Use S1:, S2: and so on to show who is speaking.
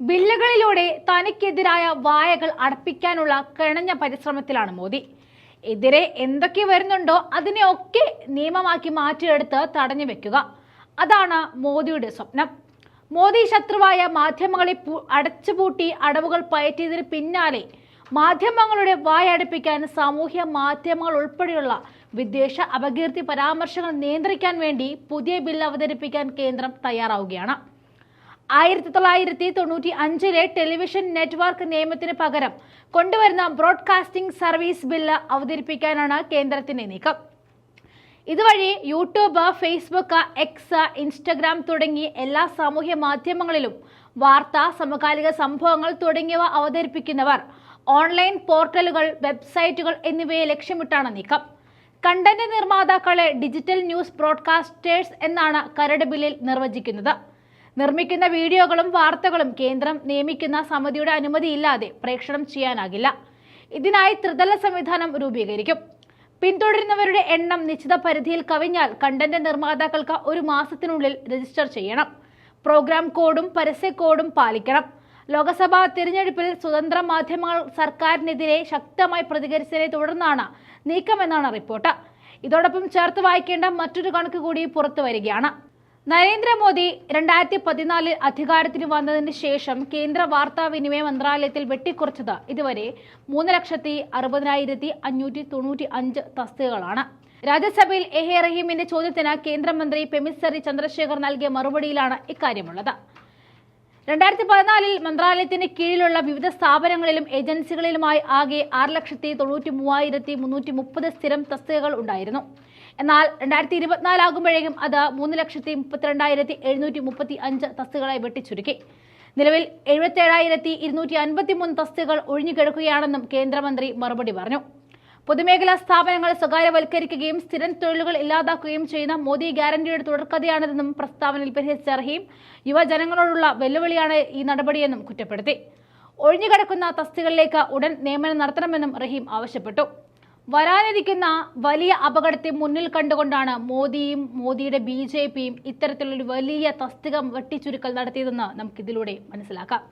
S1: ബില്ലുകളിലൂടെ തനിക്കെതിരായ വായകൾ അടപ്പിക്കാനുള്ള കിണഞ്ഞ പരിശ്രമത്തിലാണ് മോദി. എതിരെ എന്തൊക്കെ വരുന്നുണ്ടോ അതിനെയൊക്കെ നിയമമാക്കി മാറ്റിയെടുത്ത് തടഞ്ഞു വെക്കുക. അതാണ് മോദിയുടെ സ്വപ്നം. മോദി ശത്രുവായ മാധ്യമങ്ങളെ അടച്ചുപൂട്ടി അടവുകൾ പയറ്റിയതിന് പിന്നാലെ മാധ്യമങ്ങളുടെ വായടപ്പിക്കാൻ സാമൂഹ്യ മാധ്യമങ്ങൾ ഉൾപ്പെടെയുള്ള വിദ്വേഷ അപകീർത്തി പരാമർശങ്ങൾ നിയന്ത്രിക്കാൻ വേണ്ടി പുതിയ ബിൽ അവതരിപ്പിക്കാൻ കേന്ദ്രം തയ്യാറാവുകയാണ്. ആയിരത്തി തൊള്ളായിരത്തി തൊണ്ണൂറ്റി അഞ്ചിലെ ടെലിവിഷൻ നെറ്റ്വർക്ക് നിയമത്തിന് പകരം കൊണ്ടുവരുന്ന ബ്രോഡ്കാസ്റ്റിംഗ് സർവീസ് ബില്ല് അവതരിപ്പിക്കാനാണ് കേന്ദ്രത്തിന്റെ നീക്കം. ഇതുവഴി യൂട്യൂബ് ഫേസ്ബുക്ക് എക്സ് ഇൻസ്റ്റഗ്രാം തുടങ്ങി എല്ലാ സാമൂഹ്യ മാധ്യമങ്ങളിലും വാർത്ത സമകാലിക സംഭവങ്ങൾ തുടങ്ങിയവ അവതരിപ്പിക്കുന്നവർ ഓൺലൈൻ പോർട്ടലുകൾ വെബ്സൈറ്റുകൾ എന്നിവയെ ലക്ഷ്യമിട്ടാണ് നീക്കം. കണ്ടന്റ് നിർമ്മാതാക്കളെ ഡിജിറ്റൽ ന്യൂസ് ബ്രോഡ്കാസ്റ്റേഴ്സ് എന്നാണ് കരട് ബില്ലിൽ നിർവചിക്കുന്നത്. നിർമ്മിക്കുന്ന വീഡിയോകളും വാർത്തകളും കേന്ദ്രം നിയമിക്കുന്ന സമിതിയുടെ അനുമതിയില്ലാതെ പ്രേക്ഷണം ചെയ്യാനാകില്ല. ഇതിനായി ത്രിതല സംവിധാനം രൂപീകരിക്കും. പിന്തുടരുന്നവരുടെ എണ്ണം നിശ്ചിത പരിധിയിൽ കവിഞ്ഞാൽ കണ്ടന്റ് നിർമ്മാതാക്കൾക്ക് ഒരു മാസത്തിനുള്ളിൽ രജിസ്റ്റർ ചെയ്യണം. പ്രോഗ്രാം കോഡും പരസ്യ കോഡും പാലിക്കണം. ലോക്സഭാ തിരഞ്ഞെടുപ്പിൽ സ്വതന്ത്ര മാധ്യമങ്ങൾ സർക്കാരിനെതിരെ ശക്തമായി പ്രതികരിച്ചതിനെ തുടർന്നാണ് നീക്കമെന്നാണ് റിപ്പോർട്ട്. ഇതോടൊപ്പം ചേർത്ത് വായിക്കേണ്ട മറ്റൊരു കണക്ക് കൂടി പുറത്തു വരികയാണ്. നരേന്ദ്രമോദി രണ്ടായിരത്തി പതിനാലിൽ അധികാരത്തിന് വന്നതിന് ശേഷം കേന്ദ്ര വാർത്താവിനിമയ മന്ത്രാലയത്തിൽ വെട്ടിക്കുറച്ചത് ഇതുവരെ മൂന്ന് ലക്ഷത്തി അറുപതിനായിരത്തി അഞ്ഞൂറ്റി തൊണ്ണൂറ്റി അഞ്ച് തസ്തികകളാണ്. രാജ്യസഭയിൽ എ എ റഹീമിന്റെ ചോദ്യത്തിന് കേന്ദ്രമന്ത്രി പെമിസറി ചന്ദ്രശേഖർ നൽകിയ മറുപടിയിലാണ് ഇക്കാര്യമുള്ളത്. രണ്ടായിരത്തി പതിനാലിൽ മന്ത്രാലയത്തിന് കീഴിലുള്ള വിവിധ സ്ഥാപനങ്ങളിലും ഏജൻസികളിലുമായി ആകെ ആറ് ലക്ഷത്തി തൊണ്ണൂറ്റി മൂവായിരത്തി മുന്നൂറ്റി മുപ്പത് സ്ഥിരം തസ്തികകൾ ഉണ്ടായിരുന്നു. എന്നാൽ രണ്ടായിരത്തി ഇരുപത്തിനാലാകുമ്പോഴേക്കും അത് മൂന്ന് ലക്ഷത്തി മുപ്പത്തിരണ്ടായിരത്തി എഴുന്നൂറ്റി മുപ്പത്തി അഞ്ച് തസ്തികളായി വെട്ടിച്ചുരുക്കി. നിലവിൽ എഴുപത്തേഴായിരത്തി ഇരുന്നൂറ്റി അൻപത്തി മൂന്ന് തസ്തികകൾ ഒഴിഞ്ഞുകിടക്കുകയാണെന്നും കേന്ദ്രമന്ത്രി മറുപടി പറഞ്ഞു. പൊതുമേഖലാ സ്ഥാപനങ്ങൾ സ്വകാര്യവൽക്കരിക്കുകയും സ്ഥിരം തൊഴിലുകൾ ഇല്ലാതാക്കുകയും ചെയ്യുന്ന മോദി ഗ്യാരണ്ടിയുടെ തുടർക്കഥയാണിതെന്നും പ്രസ്താവനയിൽ പരിഹരിച്ച റഹീം യുവജനങ്ങളോടുള്ള വെല്ലുവിളിയാണ് ഈ നടപടിയെന്നും കുറ്റപ്പെടുത്തി. ഒഴിഞ്ഞുകിടക്കുന്ന തസ്തികളിലേക്ക് ഉടൻ നിയമനം നടത്തണമെന്നും റഹീം ആവശ്യപ്പെട്ടു. വരാനിരിക്കുന്ന വലിയ അപകടത്തെ മുന്നിൽ കണ്ടുകൊണ്ടാണ് മോദിയും മോദിയുടെ ബി ജെ പിയും ഇത്തരത്തിലൊരു വലിയ തസ്തിക വെട്ടിച്ചുരുക്കൽ നടത്തിയതെന്ന് നമുക്കിതിലൂടെ മനസ്സിലാക്കാം.